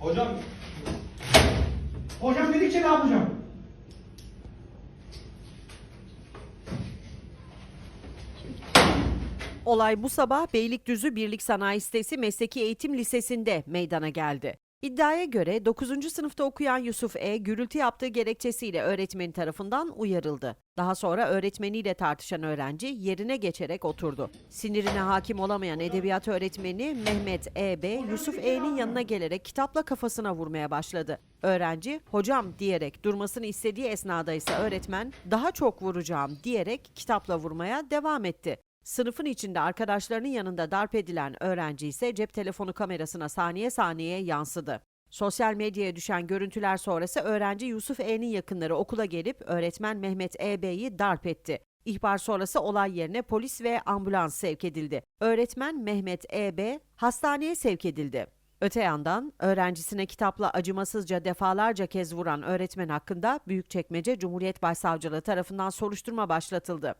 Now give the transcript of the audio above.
Hocam Hocam dedikçe ne yapacağım? Olay bu sabah Beylikdüzü Birlik Sanayi Sitesi Mesleki Eğitim Lisesi'nde meydana geldi. İddiaya göre 9. sınıfta okuyan Yusuf E. gürültü yaptığı gerekçesiyle öğretmeni tarafından uyarıldı. Daha sonra öğretmeniyle tartışan öğrenci yerine geçerek oturdu. Sinirine hakim olamayan edebiyat öğretmeni Mehmet E. B. Yusuf E.'nin yanına gelerek kitapla kafasına vurmaya başladı. Öğrenci hocam diyerek durmasını istediği esnada ise öğretmen daha çok vuracağım diyerek kitapla vurmaya devam etti. Sınıfın içinde arkadaşlarının yanında darp edilen öğrenci ise cep telefonu kamerasına saniye saniye yansıdı. Sosyal medyaya düşen görüntüler sonrası öğrenci Yusuf E'nin yakınları okula gelip öğretmen Mehmet E. Bey'i darp etti. İhbar sonrası olay yerine polis ve ambulans sevk edildi. Öğretmen Mehmet E. B. hastaneye sevk edildi. Öte yandan öğrencisine kitapla acımasızca defalarca kez vuran öğretmen hakkında Büyükçekmece Cumhuriyet Başsavcılığı tarafından soruşturma başlatıldı.